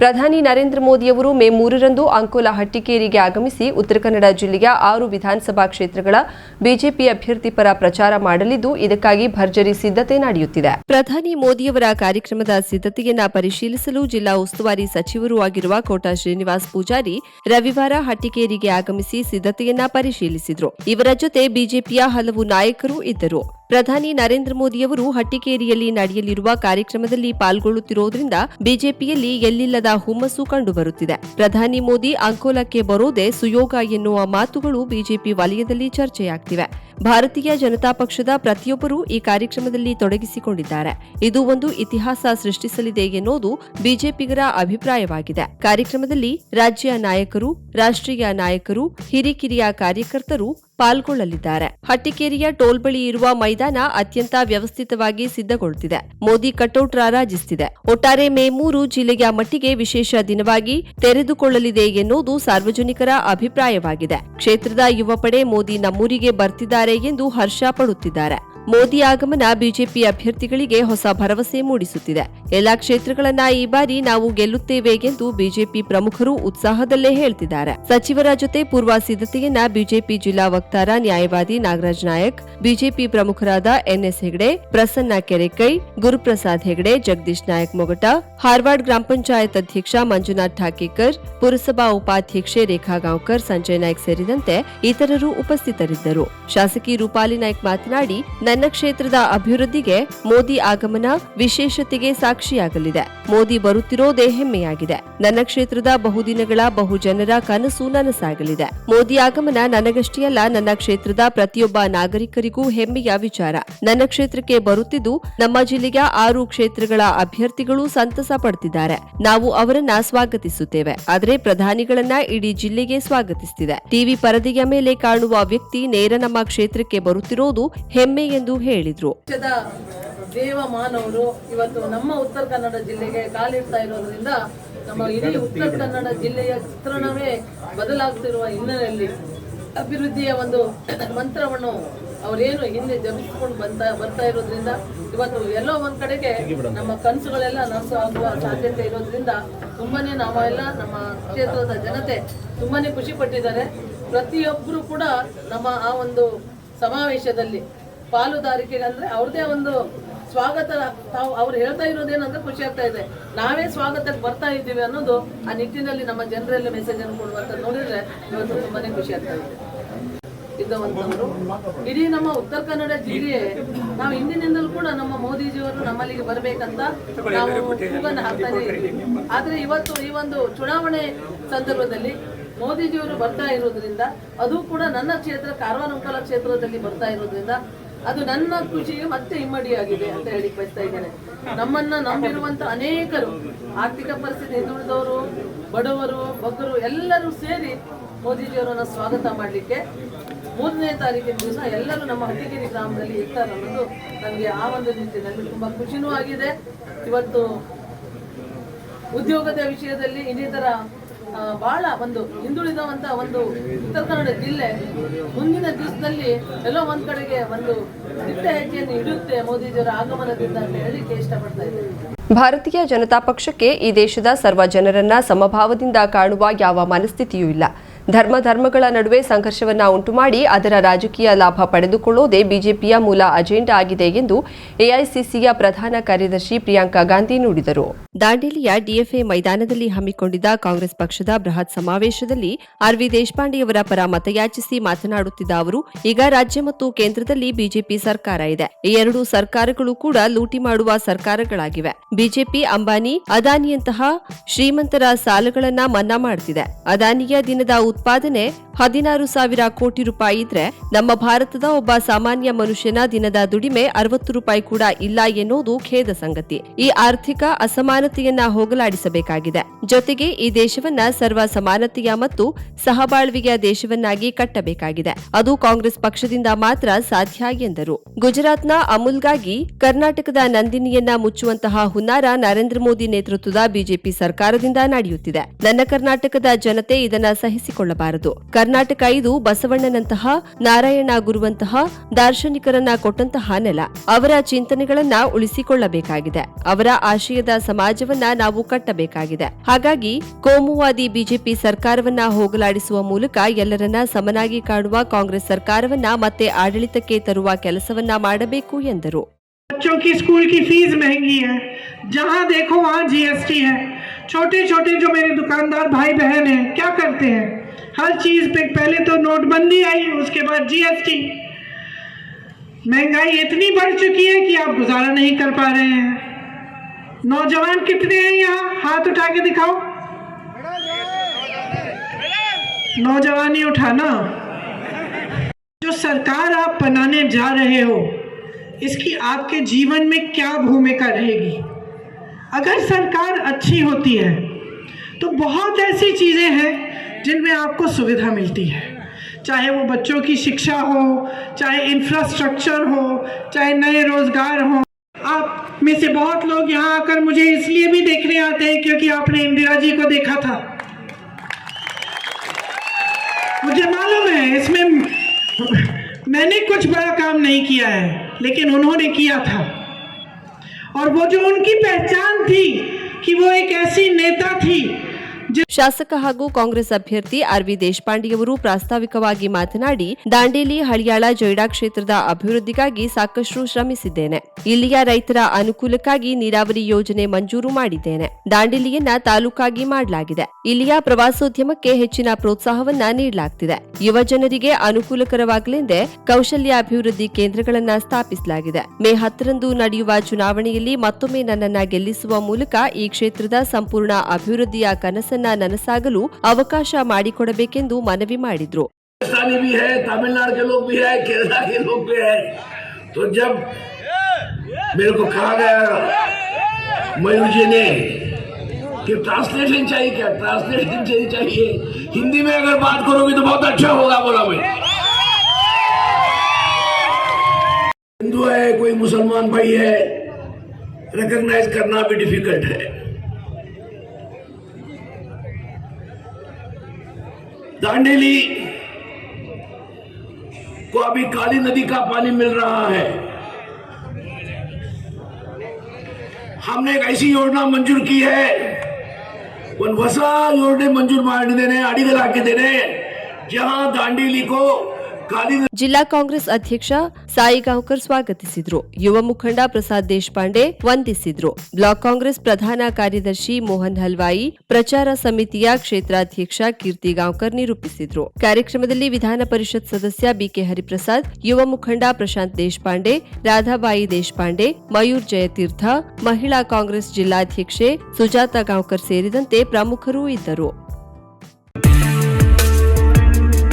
ಪ್ರಧಾನಿ ನರೇಂದ್ರ ಮೋದಿಯವರು ಮೇ ಮೂರರಂದು ಅಂಕೋಲಾ ಹಟ್ಟಿಕೇರಿಗೆ ಆಗಮಿಸಿ ಉತ್ತರ ಕನ್ನಡ ಜಿಲ್ಲೆಯ ಆರು ವಿಧಾನಸಭಾ ಕ್ಷೇತ್ರಗಳ ಬಿಜೆಪಿ ಅಭ್ಯರ್ಥಿ ಪರ ಪ್ರಚಾರ ಮಾಡಲಿದ್ದು, ಇದಕ್ಕಾಗಿ ಭರ್ಜರಿ ಸಿದ್ಧತೆ ನಡೆಯುತ್ತಿದೆ. ಪ್ರಧಾನಿ ಮೋದಿಯವರ ಕಾರ್ಯಕ್ರಮದ ಸಿದ್ಧತೆಯನ್ನ ಪರಿಶೀಲಿಸಲು ಜಿಲ್ಲಾ ಉಸ್ತುವಾರಿ ಸಚಿವರೂ ಆಗಿರುವ ಕೋಟಾ ಶ್ರೀನಿವಾಸ್ ಪೂಜಾರಿ ರವಿವಾರ ಹಟ್ಟಿಕೇರಿಗೆ ಆಗಮಿಸಿ ಸಿದ್ಧತೆಯನ್ನ ಪರಿಶೀಲಿಸಿದರು. ಇವರ ಜೊತೆ ಬಿಜೆಪಿಯ ಹಲವು ನಾಯಕರು ಇದ್ದರು. ಪ್ರಧಾನಿ ನರೇಂದ್ರ ಮೋದಿಯವರು ಹಟ್ಟಿಕೇರಿಯಲ್ಲಿ ನಡೆಯಲಿರುವ ಕಾರ್ಯಕ್ರಮದಲ್ಲಿ ಪಾಲ್ಗೊಳ್ಳುತ್ತಿರುವುದರಿಂದ ಬಿಜೆಪಿಯಲ್ಲಿ ಎಲ್ಲಿಲ್ಲದ ಹುಮ್ಮಸ್ಸು ಕಂಡುಬರುತ್ತಿದೆ. ಪ್ರಧಾನಿ ಮೋದಿ ಅಂಕೋಲಕ್ಕೆ ಬರೋದೇ ಸುಯೋಗ ಎನ್ನುವ ಮಾತುಗಳು ಬಿಜೆಪಿ ವಲಯದಲ್ಲಿ ಚರ್ಚೆಯಾಗ್ತಿವೆ. ಭಾರತೀಯ ಜನತಾ ಪಕ್ಷದ ಪ್ರತಿಯೊಬ್ಬರೂ ಈ ಕಾರ್ಯಕ್ರಮದಲ್ಲಿ ತೊಡಗಿಸಿಕೊಂಡಿದ್ದಾರೆ. ಇದು ಒಂದು ಇತಿಹಾಸ ಸೃಷ್ಟಿಸಲಿದೆ ಎನ್ನುವುದು ಬಿಜೆಪಿಗರ ಅಭಿಪ್ರಾಯವಾಗಿದೆ. ಕಾರ್ಯಕ್ರಮದಲ್ಲಿ ರಾಜ್ಯ ನಾಯಕರು, ರಾಷ್ಟ್ರೀಯ ನಾಯಕರು ಹಿರಿಕಿರಿಯ ಕಾರ್ಯಕರ್ತರು ಪಾಲ್ಗೊಳ್ಳಲಿದ್ದಾರೆ. ಹಟ್ಟಿಕೇರಿಯ ಟೋಲ್ ಬಳಿ ಇರುವ ಮೈದಾನ ಅತ್ಯಂತ ವ್ಯವಸ್ಥಿತವಾಗಿ ಸಿದ್ಧಗೊಳ್ಳುತ್ತಿದೆ. ಮೋದಿ ಕಟೌಟ್ ರಾರಾಜಿಸುತ್ತಿದೆ. ಒಟ್ಟಾರೆ ಮೇ ಮೂರು ಜಿಲ್ಲೆಯ ಮಟ್ಟಿಗೆ ವಿಶೇಷ ದಿನವಾಗಿ ತೆರೆದುಕೊಳ್ಳಲಿದೆ ಎನ್ನುವುದು ಸಾರ್ವಜನಿಕರ ಅಭಿಪ್ರಾಯವಾಗಿದೆ. ಕ್ಷೇತ್ರದ ಯುವ ಪಡೆ ಮೋದಿ ನಮ್ಮೂರಿಗೆ ಬರ್ತಿದ್ದಾರೆ ಎಂದು ಹರ್ಷ ಪಡುತ್ತಿದ್ದಾರೆ. ಮೋದಿ ಆಗಮನ ಬಿಜೆಪಿ ಅಭ್ಯರ್ಥಿಗಳಿಗೆ ಹೊಸ ಭರವಸೆ ಮೂಡಿಸುತ್ತಿದೆ. ಎಲ್ಲಾ ಕ್ಷೇತ್ರಗಳನ್ನ ಈ ಬಾರಿ ನಾವು ಗೆಲ್ಲುತ್ತೇವೆ ಎಂದು ಬಿಜೆಪಿ ಪ್ರಮುಖರು ಉತ್ಸಾಹದಲ್ಲೇ ಹೇಳ್ತಿದ್ದಾರೆ. ಸಚಿವರ ಜೊತೆ ಪೂರ್ವ ಸಿದ್ಧತೆಯನ್ನ ಬಿಜೆಪಿ ಜಿಲ್ಲಾ ವಕ್ತಾರ ನ್ಯಾಯವಾದಿ ನಾಗರಾಜ್ ನಾಯಕ್, ಬಿಜೆಪಿ ಪ್ರಮುಖರಾದ ಎನ್ಎಸ್ ಹೆಗಡೆ, ಪ್ರಸನ್ನ ಕೆರೆಕೈ, ಗುರುಪ್ರಸಾದ್ ಹೆಗಡೆ, ಜಗದೀಶ್ ನಾಯಕ್ ಮೊಗಟ, ಹಾರ್ವಾಡ್ ಗ್ರಾಮ ಪಂಚಾಯತ್ ಅಧ್ಯಕ್ಷ ಮಂಜುನಾಥ್ ಠಾಕೇಕರ್, ಪುರಸಭಾ ಉಪಾಧ್ಯಕ್ಷೆ ರೇಖಾ ಗಾಂವ್ಕರ್, ಸಂಜಯ್ ನಾಯ್ಕ್ ಸೇರಿದಂತೆ ಇತರರು ಉಪಸ್ಥಿತರಿದ್ದರು. ಶಾಸಕಿ ರೂಪಾಲಿ ನಾಯ್ಕ್ ಮಾತನಾಡಿ ನನ್ನ ಕ್ಷೇತ್ರದ ಅಭಿವೃದ್ಧಿಗೆ ಮೋದಿ ಆಗಮನ ವಿಶೇಷತೆಗೆ ಸಾಕ್ಷಿಯಾಗಲಿದೆ. ಮೋದಿ ಬರುತ್ತಿರೋದೇ ಹೆಮ್ಮೆಯಾಗಿದೆ. ನನ್ನ ಕ್ಷೇತ್ರದ ಬಹುದಿನಗಳ ಬಹುಜನರ ಕನಸು ನನಸಾಗಲಿದೆ. ಮೋದಿ ಆಗಮನ ನನಗಷ್ಟೇ ಅಲ್ಲ ನನ್ನ ಕ್ಷೇತ್ರದ ಪ್ರತಿಯೊಬ್ಬ ನಾಗರಿಕರಿಗೂ ಹೆಮ್ಮೆಯ ವಿಚಾರ. ನನ್ನ ಕ್ಷೇತ್ರಕ್ಕೆ ಬರುತ್ತಿದ್ದು ನಮ್ಮ ಜಿಲ್ಲೆಯ ಆರು ಕ್ಷೇತ್ರಗಳ ಅಭ್ಯರ್ಥಿಗಳು ಸಂತಸ ಪಡ್ತಿದ್ದಾರೆ. ನಾವು ಅವರನ್ನ ಸ್ವಾಗತಿಸುತ್ತೇವೆ. ಆದರೆ ಪ್ರಧಾನಿಗಳನ್ನ ಇಡೀ ಜಿಲ್ಲೆಗೆ ಸ್ವಾಗತಿಸುತ್ತಿದೆ ಟಿವಿ ಪರದೆಯ ಮೇಲೆ ಕಾಣುವ ವ್ಯಕ್ತಿ ನೇರ ನಮ್ಮ ಕ್ಷೇತ್ರಕ್ಕೆ ಬರುತ್ತಿರೋದು ಹೆಮ್ಮೆ ಹೇಳಿದ್ರು. ದೇಶದ ದೇವ ಮಾನವರು ಇವತ್ತು ನಮ್ಮ ಉತ್ತರ ಕನ್ನಡ ಜಿಲ್ಲೆಗೆ ಕಾಲಿಡ್ತಾ ಇರೋದ್ರಿಂದ ನಮ್ಮ ಇಡೀ ಉತ್ತರ ಕನ್ನಡ ಜಿಲ್ಲೆಯ ಚಿತ್ರಣವೇ ಬದಲಾಗ್ತಿರುವ ಹಿನ್ನೆಲೆಯಲ್ಲಿ ಅಭಿವೃದ್ಧಿಯ ಒಂದು ಮಂತ್ರವನ್ನು ಅವರೇನು ಹಿಂದೆ ಜಪಿಸಿಕೊಂಡು ಬಂತ, ಬರ್ತಾ ಇರೋದ್ರಿಂದ ಇವತ್ತು ಎಲ್ಲೋ ಒಂದ್ ಕಡೆಗೆ ನಮ್ಮ ಕನಸುಗಳೆಲ್ಲ ನನಸು ಆಗುವ ಸಾಧ್ಯತೆ ಇರೋದ್ರಿಂದ ತುಂಬಾನೇ ನಾವೆಲ್ಲ ನಮ್ಮ ಕ್ಷೇತ್ರದ ಜನತೆ ತುಂಬಾನೇ ಖುಷಿ ಪಟ್ಟಿದ್ದಾರೆ. ಪ್ರತಿಯೊಬ್ಬರು ಕೂಡ ನಮ್ಮ ಆ ಒಂದು ಸಮಾವೇಶದಲ್ಲಿ ಪಾಲುದಾರಿಕೆ ಅಂದ್ರೆ ಅವ್ರದೇ ಒಂದು ಸ್ವಾಗತ. ತಾವು ಅವ್ರು ಹೇಳ್ತಾ ಇರೋದೇನಂದ್ರೆ ಖುಷಿ ಆಗ್ತಾ ಇದೆ. ನಾವೇ ಸ್ವಾಗತಕ್ಕೆ ಬರ್ತಾ ಇದ್ದೀವಿ ಅನ್ನೋದು ಆ ನಿಟ್ಟಿನಲ್ಲಿ ನಮ್ಮ ಜನರಲ್ಲಿ ಮೆಸೇಜ್ ಅನ್ನು ಕೊಡುವಂತ ನೋಡಿದ್ರೆ ಇವತ್ತು ತುಂಬಾನೇ ಖುಷಿ ಆಗ್ತಾ ಇದೆ. ಇದ್ದವಂತವರು ಇಡೀ ನಮ್ಮ ಉತ್ತರ ಕನ್ನಡ ಜಿಲ್ಲೆ ನಾವು ಹಿಂದಿನಿಂದಲೂ ಕೂಡ ನಮ್ಮ ಮೋದಿಜಿಯವರು ನಮ್ಮಲ್ಲಿಗೆ ಬರಬೇಕಂತ ನಾವು ಕೂಗನ್ನು ಹಾಕ್ತಾನೆ ಇದ್ದೀವಿ. ಆದ್ರೆ ಇವತ್ತು ಈ ಒಂದು ಚುನಾವಣೆ ಸಂದರ್ಭದಲ್ಲಿ ಮೋದಿಜಿಯವರು ಬರ್ತಾ ಇರೋದ್ರಿಂದ, ಅದು ಕೂಡ ನನ್ನ ಕ್ಷೇತ್ರ, ಕಾರವಾರ ಕ್ಷೇತ್ರದಲ್ಲಿ ಬರ್ತಾ ಇರೋದ್ರಿಂದ ಅದು ನನ್ನ ಖುಷಿಗೆ ಮತ್ತೆ ಇಮ್ಮಡಿಯಾಗಿದೆ ಅಂತ ಹೇಳಿ ಬಯಸ್ತಾ ಇದ್ದೇನೆ. ನಮ್ಮನ್ನ ನಂಬಿರುವಂತ ಅನೇಕರು, ಆರ್ಥಿಕ ಪರಿಸ್ಥಿತಿ ಹಿಂದುಳಿದವರು ಬಡವರು, ಬಗ್ಗರು ಎಲ್ಲರೂ ಸೇರಿ ಮೋದಿಜಿಯವರನ್ನ ಸ್ವಾಗತ ಮಾಡಲಿಕ್ಕೆ ಮೂರನೇ ತಾರೀಕಿನ ದಿವಸ ಎಲ್ಲರೂ ನಮ್ಮ ಹಟ್ಟಿಗಿರಿ ಗ್ರಾಮದಲ್ಲಿ ಇರ್ತಾರೆ ಅನ್ನೋದು ನನಗೆ ಆ ಒಂದು ನಿಟ್ಟಿನಲ್ಲಿ ತುಂಬಾ ಖುಷಿನೂ ಆಗಿದೆ. ಇವತ್ತು ಉದ್ಯೋಗದ ವಿಷಯದಲ್ಲಿ ಇನ್ನಿತರ ಬಹಳ ಒಂದು ಹಿಂದುಳಿದವಂತ ಒಂದು ಉತ್ತರ ಕನ್ನಡ ಜಿಲ್ಲೆ. ಮುಂದಿನ ದಿವಸದಲ್ಲಿ ಎಲ್ಲೋ ಒಂದ್ ಕಡೆಗೆ ಒಂದು ದಿಟ್ಟ ಹೆಜ್ಜೆಯನ್ನು ಇಡುತ್ತೆ ಮೋದಿಜಿಯವರ ಆಗಮನದಿಂದ ಅಂತ ಹೇಳಿಕೆ ಇಷ್ಟಪಡ್ತಾ ಇದ್ದೇನೆ. ಭಾರತೀಯ ಜನತಾ ಪಕ್ಷಕ್ಕೆ ಈ ದೇಶದ ಸರ್ವ ಜನರನ್ನ ಸಮಭಾವದಿಂದ ಕಾಣುವ ಯಾವ ಮನಸ್ಥಿತಿಯೂ ಇಲ್ಲ. ಧರ್ಮ ಧರ್ಮಗಳ ನಡುವೆ ಸಂಘರ್ಷವನ್ನ ಉಂಟುಮಾಡಿ ಅದರ ರಾಜಕೀಯ ಲಾಭ ಪಡೆದುಕೊಳ್ಳುವುದೇ ಬಿಜೆಪಿಯ ಮೂಲ ಅಜೆಂಡಾ ಆಗಿದೆ ಎಂದು ಎಐಸಿಸಿಯ ಪ್ರಧಾನ ಕಾರ್ಯದರ್ಶಿ ಪ್ರಿಯಾಂಕಾ ಗಾಂಧಿ ನುಡಿದರು. ದಾಂಡೇಲಿಯ ಡಿಎಫ್ಎ ಮೈದಾನದಲ್ಲಿ ಹಮ್ಮಿಕೊಂಡಿದ್ದ ಕಾಂಗ್ರೆಸ್ ಪಕ್ಷದ ಬೃಹತ್ ಸಮಾವೇಶದಲ್ಲಿ ಆರ್ವಿ ದೇಶಪಾಂಡೆಯವರ ಪರ ಮತಯಾಚಿಸಿ ಮಾತನಾಡುತ್ತಿದ್ದ ಅವರು, ಈಗ ರಾಜ್ಯ ಮತ್ತು ಕೇಂದ್ರದಲ್ಲಿ ಬಿಜೆಪಿ ಸರ್ಕಾರ ಇದೆ. ಈ ಎರಡು ಸರ್ಕಾರಗಳು ಕೂಡ ಲೂಟಿ ಮಾಡುವ ಸರ್ಕಾರಗಳಾಗಿವೆ. ಬಿಜೆಪಿ, ಅಂಬಾನಿ, ಅದಾನಿಯಂತಹ ಶ್ರೀಮಂತರ ಸಾಲಗಳನ್ನ ಮನ್ನಾ ಮಾಡುತ್ತಿದೆ ಅದಾನಿಯ ದಿನದ ಉತ್ಪಾದನೆ ಹದಿನಾರು ಸಾವಿರ ಕೋಟಿ ರೂಪಾಯಿ ಇದ್ರೆ ನಮ್ಮ ಭಾರತದ ಒಬ್ಬ ಸಾಮಾನ್ಯ ಮನುಷ್ಯನ ದಿನದ ದುಡಿಮೆ ಅರವತ್ತು ರೂಪಾಯಿ ಕೂಡ ಇಲ್ಲ ಎನ್ನುವುದು ಖೇದ ಸಂಗತಿ. ಈ ಆರ್ಥಿಕ ಅಸಮಾನತೆಯನ್ನ ಹೋಗಲಾಡಿಸಬೇಕಾಗಿದೆ. ಜೊತೆಗೆ ಈ ದೇಶವನ್ನ ಸರ್ವ ಸಮಾನತೆಯ ಮತ್ತು ಸಹಬಾಳ್ವೆಯ ದೇಶವನ್ನಾಗಿ ಕಟ್ಟಬೇಕಾಗಿದೆ. ಅದು ಕಾಂಗ್ರೆಸ್ ಪಕ್ಷದಿಂದ ಮಾತ್ರ ಸಾಧ್ಯ ಎಂದರು. ಗುಜರಾತ್ನ ಅಮುಲ್ಗಾಗಿ ಕರ್ನಾಟಕದ ನಂದಿನಿಯನ್ನ ಮುಚ್ಚುವಂತಹ ಹುನ್ನಾರ ನರೇಂದ್ರ ಮೋದಿ ನೇತೃತ್ವದ ಬಿಜೆಪಿ ಸರ್ಕಾರದಿಂದ ನಡೆಯುತ್ತಿದೆ. ನನ್ನ ಕರ್ನಾಟಕದ ಜನತೆ ಇದನ್ನ ಸಹಿಸಿಕೊಳ್ಳಬಾರದು. ಕರ್ನಾಟಕ ಇದು ಬಸವಣ್ಣನಂತಹ, ನಾರಾಯಣ ಗುರುವಂತಹ, ದಾರ್ಶನಿಕರನ್ನ ಕೊಟ್ಟಂತಹ ನೆಲ. ಅವರ ಚಿಂತನೆಗಳನ್ನ ಉಳಿಸಿಕೊಳ್ಳಬೇಕಾಗಿದೆ. ಅವರ ಆಶಯದ ಸಮಾಜ ಸಮಾಜವನ್ನ ನಾವು ಕಟ್ಟಬೇಕಾಗಿದೆ ಹಾಗಾಗಿ ಕೋಮುವಾದಿ ಬಿಜೆಪಿ ಸರ್ಕಾರವನ್ನ ಹೋಗಲಾಡಿಸುವ ಮೂಲಕ ಎಲ್ಲರನ್ನ ಸಮನಾಗಿ ಕಾಣುವ ಕಾಂಗ್ರೆಸ್ ಸರ್ಕಾರವನ್ನ ಮತ್ತೆ ಆಡಳಿತಕ್ಕೆ ತರುವ ಕೆಲಸವನ್ನ ಮಾಡಬೇಕು ಎಂದರು बच्चों की स्कूल की फीस महंगी है जहां देखो वहां जीएसटी है छोटे छोटे जो मेरे दुकानदार भाई बहन हैं क्या करते हैं हर चीज पे पहले तो नोटबंदी आई उसके बाद जीएसटी महंगाई इतनी बढ़ चुकी है कि आप गुजारा नहीं कर पा रहे हैं नौजवान कितने हैं यहाँ? हाथ उठा के दिखाओ। नौजवानी उठाना। जो सरकार आप बनाने जा रहे हो, इसकी आपके जीवन में क्या भूमिका रहेगी? अगर सरकार अच्छी होती है तो बहुत ऐसी चीज़ें हैं जिनमें आपको सुविधा मिलती है। चाहे वो बच्चों की शिक्षा हो, चाहे इंफ्रास्ट्रक्चर हो, चाहे नए रोज़गार हो, आप में से बहुत लोग यहाँ आकर मुझे इसलिए भी देखने आते हैं क्योंकि आपने इंदिरा जी को देखा था। मुझे मालूम है, इसमें मैंने कुछ बड़ा काम नहीं किया है, लेकिन उन्होंने किया था। और वो जो उनकी पहचान थी कि वो एक ऐसी नेता थी ಶಾಸಕ ಹಾಗೂ ಕಾಂಗ್ರೆಸ್ ಅಭ್ಯರ್ಥಿ ಆರ್ ವಿ ದೇಶಪಾಂಡೆಯವರು ಪ್ರಾಸ್ತಾವಿಕವಾಗಿ ಮಾತನಾಡಿ, ದಾಂಡೇಲಿ, ಹಳಿಯಾಳ, ಜೊಯ್ಡಾ ಕ್ಷೇತ್ರದ ಅಭಿವೃದ್ಧಿಗಾಗಿ ಸಾಕಷ್ಟು ಶ್ರಮಿಸಿದ್ದೇನೆ. ಇಲ್ಲಿಯ ರೈತರ ಅನುಕೂಲಕ್ಕಾಗಿ ನೀರಾವರಿ ಯೋಜನೆ ಮಂಜೂರು ಮಾಡಿದ್ದೇನೆ. ದಾಂಡೇಲಿಯನ್ನ ತಾಲೂಕಾಗಿ ಮಾಡಲಾಗಿದೆ. ಇಲ್ಲಿಯ ಪ್ರವಾಸೋದ್ಯಮಕ್ಕೆ ಹೆಚ್ಚಿನ ಪ್ರೋತ್ಸಾಹವನ್ನ ನೀಡಲಾಗ್ತಿದೆ. ಯುವ ಜನರಿಗೆ ಅನುಕೂಲಕರವಾಗಲೆಂದೇ ಕೌಶಲ್ಯ ಅಭಿವೃದ್ಧಿ ಕೇಂದ್ರಗಳನ್ನ ಸ್ಥಾಪಿಸಲಾಗಿದೆ. ಮೇ ಹತ್ತರಂದು ನಡೆಯುವ ಚುನಾವಣೆಯಲ್ಲಿ ಮತ್ತೊಮ್ಮೆ ನನ್ನನ್ನ ಗೆಲ್ಲಿಸುವ ಮೂಲಕ ಈ ಕ್ಷೇತ್ರದ ಸಂಪೂರ್ಣ ಅಭಿವೃದ್ಧಿಯ ಕನಸನ್ನ ನನಸಾಗಲು ಅವಕಾಶ ಮಾಡಿಕೊಡಬೇಕೆಂದು ಮನವಿ ಮಾಡಿದ್ರು राजस्थानी भी है तमिलनाडु के लोग भी है केरला के लोग भी है तो जब मेरे को कहा गया मयूर जी ने कि ट्रांसलेशन चाहिए क्या ट्रांसलेशन चाहिए चाहिए हिंदी में अगर बात करोगे तो बहुत अच्छा होगा बोला मैं हिंदू है कोई मुसलमान भाई है रिकॉग्नाइज करना भी डिफिकल्ट है दांडेली को अभी काली नदी का पानी मिल रहा है। हमने एक ऐसी योजना मंजूर की है। वसा योजना मंजूर मारने देने अड़ी के देने, जहाँ दांडेली को ಜಿಲ್ಲಾ ಕಾಂಗ್ರೆಸ್ ಅಧ್ಯಕ್ಷ ಸಾಯಿ ಗಾಂವ್ಕರ್ ಸ್ವಾಗತಿಸಿದ್ರು. ಯುವ ಮುಖಂಡ ಪ್ರಸಾದ್ ದೇಶಪಾಂಡೆ ವಂದಿಸಿದ್ರು. ಬ್ಲಾಕ್ ಕಾಂಗ್ರೆಸ್ ಪ್ರಧಾನ ಕಾರ್ಯದರ್ಶಿ ಮೋಹನ್ ಹಲ್ವಾಯಿ, ಪ್ರಚಾರ ಸಮಿತಿಯ ಕ್ಷೇತ್ರಾಧ್ಯಕ್ಷ ಕೀರ್ತಿ ಗಾಂವ್ಕರ್ ನಿರೂಪಿಸಿದ್ರು. ಕಾರ್ಯಕ್ರಮದಲ್ಲಿ ವಿಧಾನ ಪರಿಷತ್ ಸದಸ್ಯ ಬಿಕೆ ಹರಿಪ್ರಸಾದ್, ಯುವ ಮುಖಂಡ ಪ್ರಶಾಂತ್ ದೇಶಪಾಂಡೆ, ರಾಧಾಬಾಯಿ ದೇಶಪಾಂಡೆ, ಮಯೂರ್ ಜಯತೀರ್ಥ, ಮಹಿಳಾ ಕಾಂಗ್ರೆಸ್ ಜಿಲ್ಲಾಧ್ಯಕ್ಷೆ ಸುಜಾತಾ ಗಾಂವ್ಕರ್ ಸೇರಿದಂತೆ ಪ್ರಮುಖರು ಇದ್ದರು.